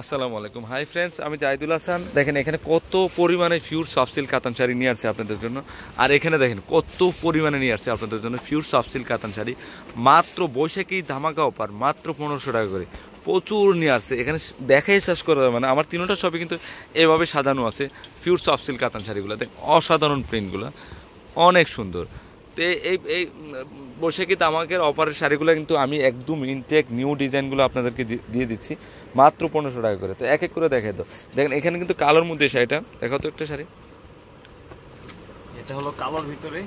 আসসালামু আলাইকুম। Hi friends আমি জাহিদুল হাসান। দেখেন, এখানে কত পরিমাণে ফিউর সফট সিল্ক কাতান শাড়ি নিয়ে আসছে আপনাদের জন্য। আর এখানে দেখেন, কত পরিমাণে নিয়ে আসছে আপনাদের জন্য ফিউর সফট সিল্ক কাতান শাড়ি। মাত্র বৈশাখী ধামাকা অফার মাত্র পনেরোশো টাকা করে। প্রচুর নিয়ে আসছে। এখানে দেখাই শেষ করা যাবে না। আমার তিনোটা শপে কিন্তু এভাবে সাজানো আছে ফিউর সফট সিল্ক কাতান শাড়িগুলো। দেখ অসাধারণ প্রিন্টগুলো অনেক সুন্দর। তো এই- এই বসে কিন্তু আমাকে তামাকের অপারের শাড়িগুলো কিন্তু আমি একদম ইনটেক নিউ ডিজাইনগুলো আপনাদেরকে দিয়ে দিচ্ছি। মাত্র পনেরোশো টাকা করে। তো এক এক করে দেখাই তো দেখেন এখানে কিন্তু কালোর মধ্যে শাড়িটা দেখো তো একটা শাড়ি। এটা হলো কালোর ভিতরে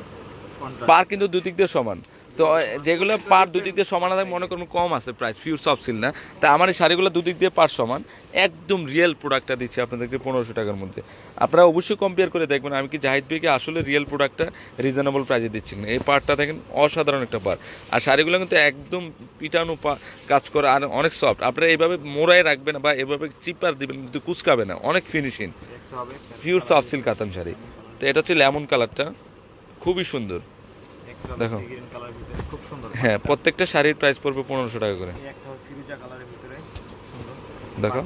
পার কিন্তু দুদিক দিয়ে সমান। তো যেগুলো পার দুদিক দিয়ে সমান আছে মনে করুন কম আছে প্রাইস ফিউর সফট সিল না। তা আমার এই শাড়িগুলো দুদিক দিয়ে পার সমান। একদম রিয়েল প্রোডাক্টটা দিচ্ছি আপনাদেরকে পনেরোশো টাকার মধ্যে। আপনারা অবশ্যই কম্পেয়ার করে দেখবেন আমি কি জাহিদ ভাইকে আসলে রিয়েল প্রোডাক্টটা রিজনেবল প্রাইসে দিচ্ছি না এই পার্টটা দেখেন অসাধারণ একটা পার। আর শাড়িগুলো কিন্তু একদম পিটানো পা- কাজ করা আর অনেক সফট আপনারা এইভাবে মোড়ায় রাখবেন বা এভাবে চিপার দিবেন কিন্তু কুচকাবে না। অনেক ফিনিশিং পিওর সফট সিল কাতান শাড়ি। তো এটা হচ্ছে লেমন কালারটা খুবই সুন্দর। দেখো। খুব সুন্দর হ্যাঁ প্রত্যেকটা শাড়ির প্রাইস পড়বে পনেরোশো টাকা করে। দেখো।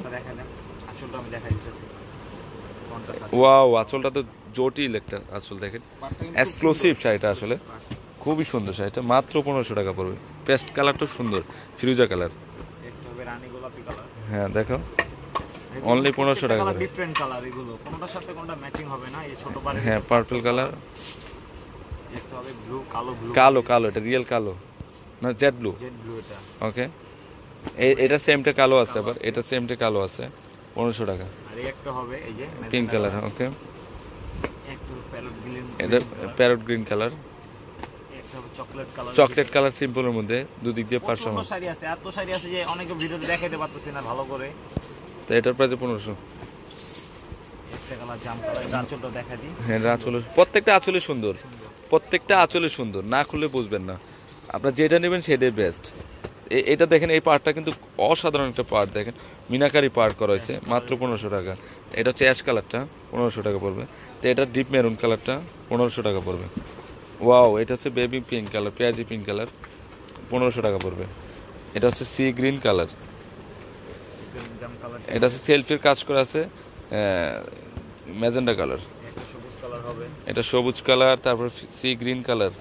ওয়াও আঁচলটা তো জটিল একটা আঁচল দেখেন। এক্সক্লুসিভ শাড়িটা আসলে। খুবই সুন্দর শাড়িটা মাত্র পনেরোশো টাকা পড়বে। পেস্ট কালারটা সুন্দর ফিরোজা কালার। হ্যাঁ দেখো। অনলি পনেরোশো টাকা। ডিফারেন্ট কালার এগুলো। কোনটার সাথে কোনটা ম্যাচিং হবে না এই ছোট হ্যাঁ পার্পল কালার। একটা হবে ব্লু কালো ব্লু কালো কালো এটা রিয়েল কালো না জেড ব্লু জেড ব্লু এটা। ওকে এটা সেমটা কালো আছে আবার এটা সেমটা কালো আছে। পনেরোশো টাকা। আর একটা হবে এই যে পিঙ্ক কালার ওকে এটা parrot green colour chocolate colour সিম্পলের মধ্যে দুদিক দিয়ে পাঁচশো শাড়ি আছে এত শাড়ি আছে যে অনেকে ভিডিওতে দেখাইতে পারতেছি না ভালো করে। তো এটার প্রাইস পনেরোশো। কালার জাম কালার আঁচলটা দেখা দিই। হ্যাঁ প্রত্যেকটা আঁচলে সুন্দর। প্রত্যেকটা আঁচলে সুন্দর না খুলে বুঝবেন না। আপনার যেটা নেবেন সেটাই বেস্ট এটা দেখেন এই পার্টটা কিন্তু অসাধারণ একটা পার্ট দেখেন মিনাকারি পার্ট করা হয়েছে মাত্র পনেরোশো টাকা। এটা হচ্ছে অ্যাশ কালারটা পনেরোশো টাকা পড়বে। তো এটা ডিপ মেরুন কালারটা পনেরোশো টাকা পড়বে। ওয়াও এটা হচ্ছে বেবি পিঙ্ক কালার পেঁয়াজি পিঙ্ক কালার পনেরোশো টাকা পড়বে। এটা হচ্ছে সি গ্রিন কালার কালার এটা হচ্ছে সেলফির কাজ করা আছে। Magenta colour. এটা সবুজ কালার তারপর সি গ্রিন কালার।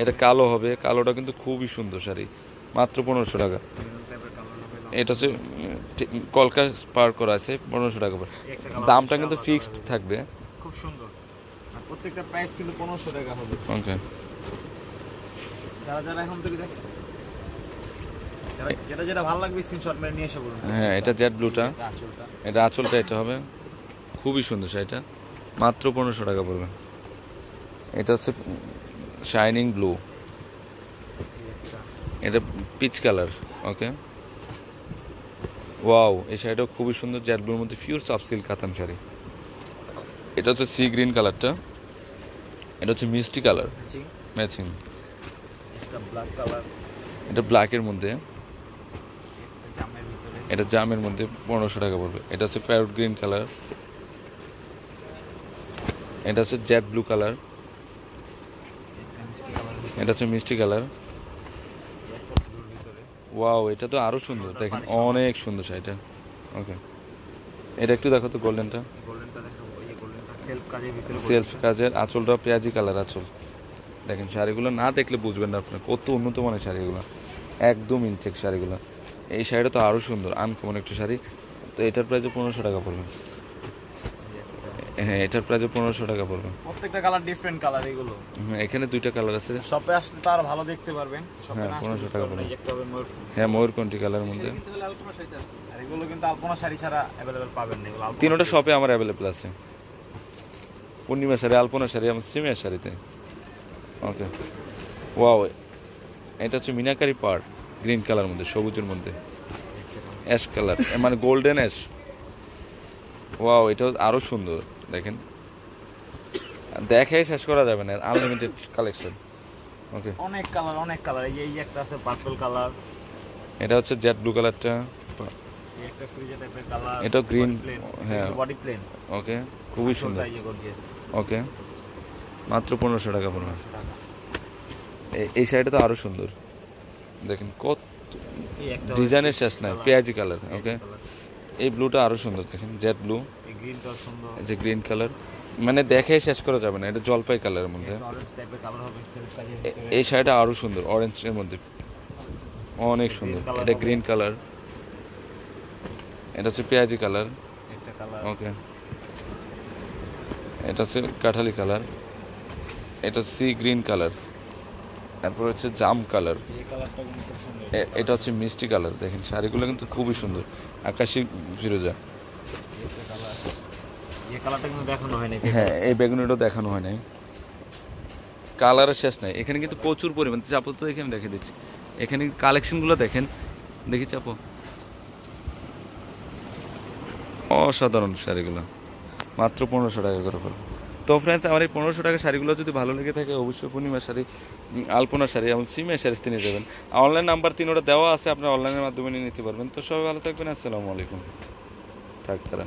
এটা কালো হবে কালোটা কিন্তু খুবই সুন্দর শাড়ি মাত্র পনেরোশো টাকা। এটা হচ্ছে কলকা পার করা আছে পনেরোশো টাকা করে। দামটা কিন্তু ফিক্সড থাকবে। খুব সুন্দর। আর প্রত্যেকটা প্রাইস কিন্তু পনেরোশো টাকা হবে। ওকে যারা যারা এখন থেকে দেখ যেটা যেটা ভালো লাগবে স্ক্রিনশট মেরে নিয়ে এসে বলুন। হ্যাঁ এটা জেড ব্লুটা এটা আঁচলটা এটা হবে। খুবই সুন্দর শাড়িটা। মাত্র পনেরোশো টাকা পড়বে। এটা হচ্ছে শাইনিং ব্লু এটা পিচ কালার ওকে ওয়াও এই শাড়িটাও খুবই সুন্দর জ্যাট ব্লুর মধ্যে পিওর সফট সিল্ক কাতান শাড়ি। এটা হচ্ছে সি গ্রিন কালারটা এটা হচ্ছে মিষ্টি colour matching matching black colour এটা ব্ল্যাকের মধ্যে। এটা জামের মধ্যে পনেরোশো টাকা পড়বে। এটা হচ্ছে প্যারোট গ্রিন কালার এটা হচ্ছে জেড ব্লু কালার এটা হচ্ছে মিষ্টি কালার ওয়াও এটা তো আরও সুন্দর। দেখেন, অনেক সুন্দর শাড়িটা। ওকে এটা একটু দেখো তো গোল্ডেনটা। সেলফ কাজের আঁচলটা পেঁয়াজি কালার আঁচল। দেখেন, শাড়িগুলো না দেখলে বুঝবেন না আপনার কত উন্নত মানের শাড়িগুলো। একদম ইনটেক শাড়িগুলো। এই শাড়িটা তো আরও সুন্দর আনকমন একটা শাড়ি। তো এটার প্রাইসে পনেরোশো টাকা পড়বে। হ্যাঁ এটার প্রাইসে পনেরোশো টাকা পড়বে। প্রত্যেকটা কালার ডিফারেন্ট কালার এগুলো। এখানে দুইটা কালার আছে। শপে আসলে তো আরও ভালো দেখতে পারবেন। শপে হ্যাঁ, 1500 টাকা পড়বে। হ্যাঁ ময়ূরকণ্ঠী কালারের মধ্যে। আর এগুলো কিন্তু আলপনা শাড়ি ছাড়া অ্যাভেলেবেল পাবেন না। এগুলো তিনোটা শপে আমার অ্যাভেলেবেল আছে। পূর্ণিমা শাড়ি আলপনা শাড়ি আমার সিমিয়া শাড়িতে। ওকে ওয়াও এটা হচ্ছে মিনাকারি পার্ট গ্রিন কালার মধ্যে সবুজের মধ্যে। অ্যাশ কালার মানে গোল্ডেন অ্যাশ ওয়াও এটা আরও সুন্দর। দেখেন। দেখাই শেষ করা যাবে না আনলিমিটেড কালেকশন ওকে অনেক কালার অনেক কালার এই যে- এই একটা আছে পার্পল কালার এটা হচ্ছে জেড ব্লু কালারটা এটা green, হ্যাঁ। বডি প্লেন ওকে খুবই সুন্দর। ওকে মাত্র পনেরোশো টাকা পড়বে এ- এই শাড়িটা তো আরও সুন্দর। দেখেন কত ডিজাইনের শেষ নাই পেঁয়াজি কালার ওকে এই ব্লুটা আরও সুন্দর দেখেন জেড ব্লু যে গ্রিন কালার মানে দেখে শেষ করা যাবে না এটা জলপাই কালারের মধ্যে। অরেঞ্জ এই শাড়িটা আরও সুন্দর অরেঞ্জের মধ্যে। অনেক সুন্দর। এটা। গ্রিন কালার এটা হচ্ছে পেঁয়াজি কালার কালার ওকে এটা হচ্ছে কাঠালি কালার এটা সি গ্রিন কালার তারপর হচ্ছে জাম কালার। এটা হচ্ছে মিষ্টি কালার দেখেন শাড়িগুলো কিন্তু খুবই সুন্দর। আকাশি ফিরোজা। হয় হ্যাঁ এই বেগুনিটাও দেখানো হয় নাই। কালারের শেষ নাই। এখানে কিন্তু প্রচুর পরিমাণ। চাপো তো দেখে আমি দেখে দিচ্ছি। এখানে কালেকশনগুলো দেখেন। দেখি চাপো। অসাধারণ শাড়িগুলো। মাত্র পনেরোশো টাকা করে পড়বে তো ফ্রেন্ডস আমার এই পনেরোশো টাকা শাড়িগুলো যদি ভালো লেগে থাকে, অবশ্যই পূর্ণিমা শাড়ি আলপনা শাড়ি এবং সিমের শাড়ি তিনি দেবেন। অনলাইন নাম্বার তিন ওটা দেওয়া আছে আপনার অনলাইনের মাধ্যমে নিয়ে নিতে পারবেন। তো সবাই ভালো থাকবেন, আসসালামু আলাইকুম। থাক তারা